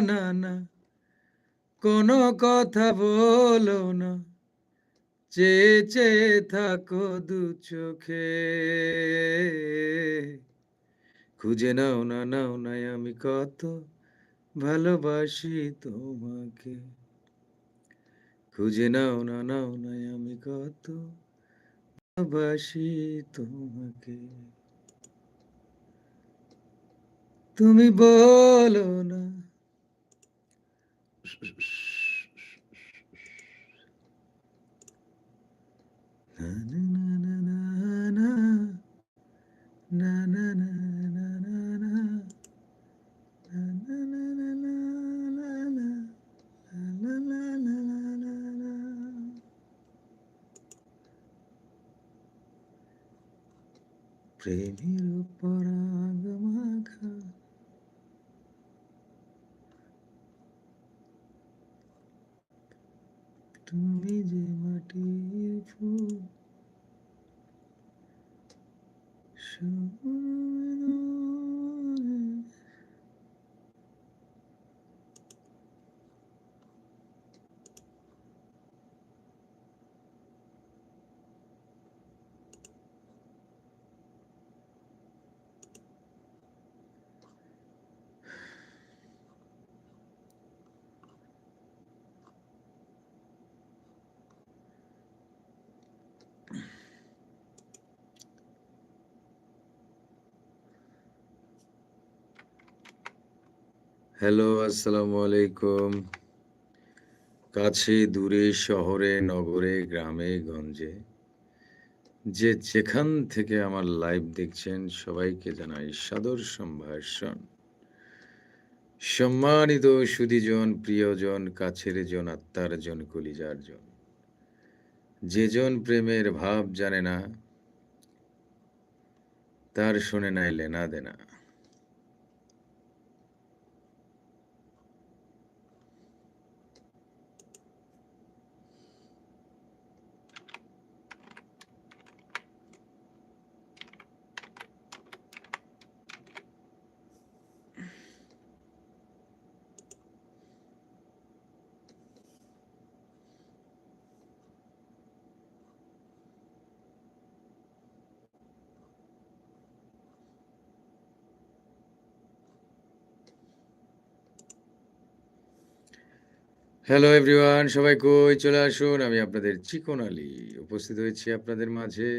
না না। কোনো কথা বলো না। চেয়ে চেয়ে থাকো দু চোখে। খুঁজে নাও না, নাও নাই আমি কত ভালোবাসি তোমাকে। খুঁজে নাও না, নাও নাই আমি কত ভালোবাসি তোমাকে। তুমি বলো না। প্রেমের পরাগ মাখা তুমি যে মাটির ফুল হ্যালো, আসসালামু আলাইকুম। কাছে, দূরে, শহরে, নগরে, গ্রামে, গঞ্জে, যে যেখান থেকে আমার লাইভ দেখছেন, সবাইকে জানাই সাদর সম্ভাষণ। সম্মানিত সুদীজন প্রিয়জন, কাছের জন, আত্মার জন, কলিজার জন। যেজন প্রেমের ভাব জানে না, তার শুনে নাই লেনা দেনা। হ্যালো এভরিওয়ান সবাই কই? চলে আসুন। আমি আপনাদের চিকন আলী উপস্থিত হয়েছি আপনাদের মাঝে।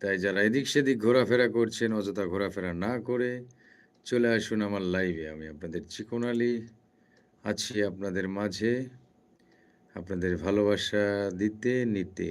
তাই যারা এদিক সেদিক ঘোরাফেরা করছেন, অযথা ঘোরাফেরা না করে, চলে আসুন আমার লাইভে আমি আপনাদের চিকন আলী আছি আপনাদের মাঝে। আপনাদের ভালোবাসা দিতে, নিতে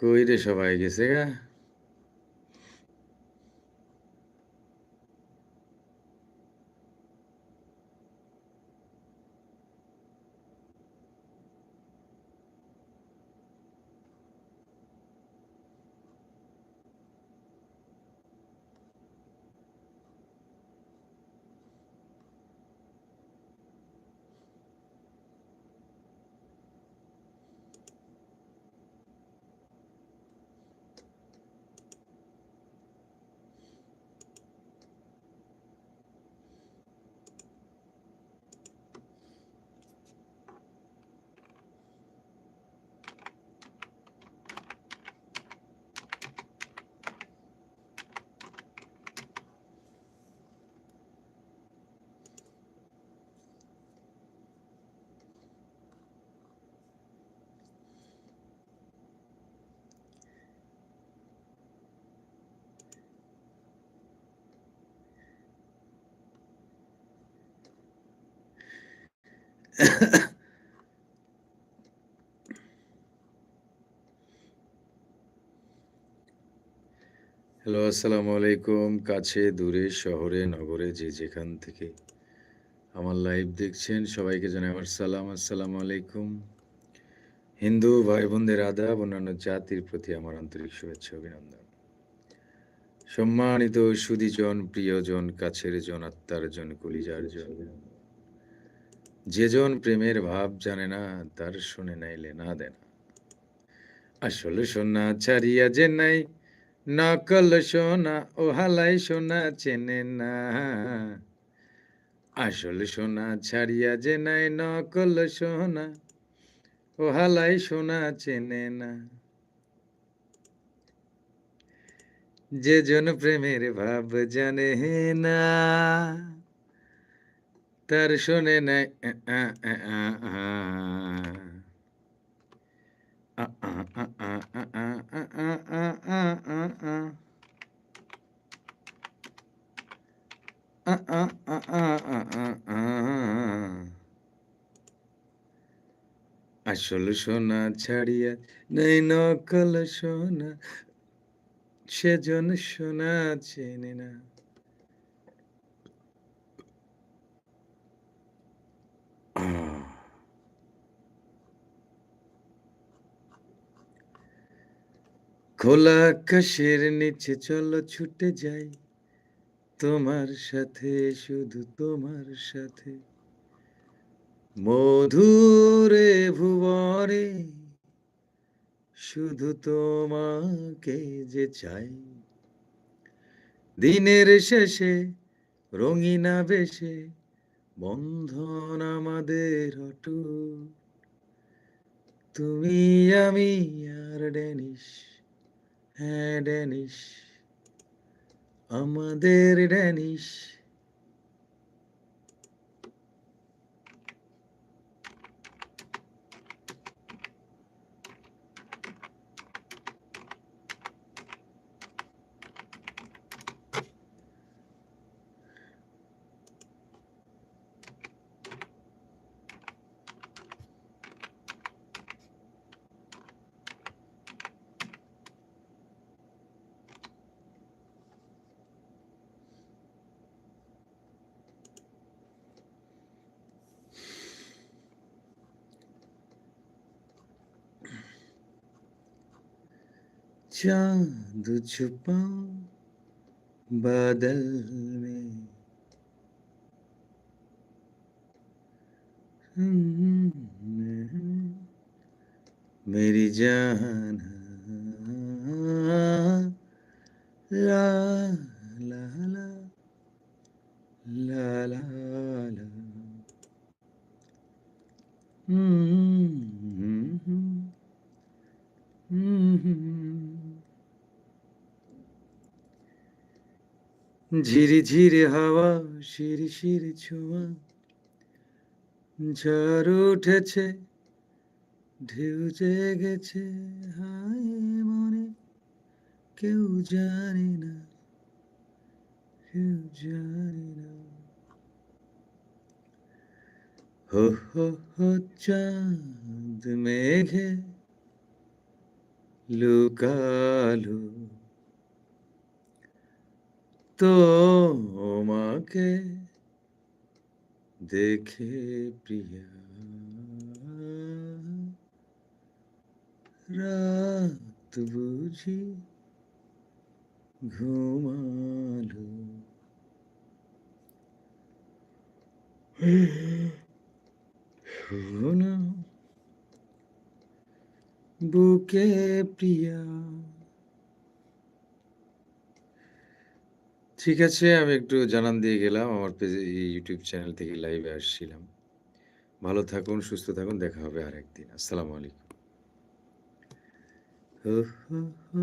কই রে সবাই গেছে গা। হ্যালো, আসসালামু আলাইকুম। কাছে, দূরে, শহরে, নগরে যে যেখান থেকে আমার লাইভ দেখছেন সবাইকে জানাই আমার সালাম। আসসালামু আলাইকুম। হিন্দু ভাই-বোনদের আদাব, অন্যান্য জাতির প্রতি আমার আন্তরিক শুভেচ্ছা অভিনন্দন। সম্মানিত সুধীজন, প্রিয়জন, কাছের জন, আত্মার জন, কলিজার জন। যেজন প্রেমের ভাব জানে না, তার শুনে নাইলে না দেয় না। আসল সোনা ছাড়িয়া যে নাই, নকল সোনা ও হালাই সোনা চেনে না। আসল সোনা ছাড়িয়া যে নাই, নকল সোনা ও হালাই সোনা চেনে না। যেজন প্রেমের ভাব জানে না, তার শোনে নাই আসল সোনা ছাড়িয়া নেই নকল সোনা সেজন সোনা চেনে না খোলা আকাশের নিচে চলো ছুটে যাই, তোমার সাথে শুধু তোমার সাথে। মধুরে ভুবনে শুধু তোমাকে যে চাই। দিনের শেষে রঙিন বেশে বন্ধন আমাদের অটুট। তুমি আমি আর ড্যানিশ, হ্যাঁ ড্যানিশ, আমাদের ড্যানিশ। चाँद छुपा बादल में। मेरी जान ঝিরিঝিরি হাওয়া শিরশির ছোঁয়া। ঝড় উঠেছে, ঢেউ জেগেছে, হায় মনে, কেউ জানে না, কেউ জানে না। হো হো হো, চাঁদ মেঘে লুকালো তোমাকে দেখে প্রিয়া। রাত বুঝি ঘুমালো। শোনা বুকে প্রিয়া। ঠিক আছে, আমি একটু জানান দিয়ে গেলাম। আমার ইউটিউব চ্যানেল থেকে লাইভে আসছিলাম। ভালো থাকুন, সুস্থ থাকুন, দেখা হবে আর একদিন আসসালামু আলাইকুম।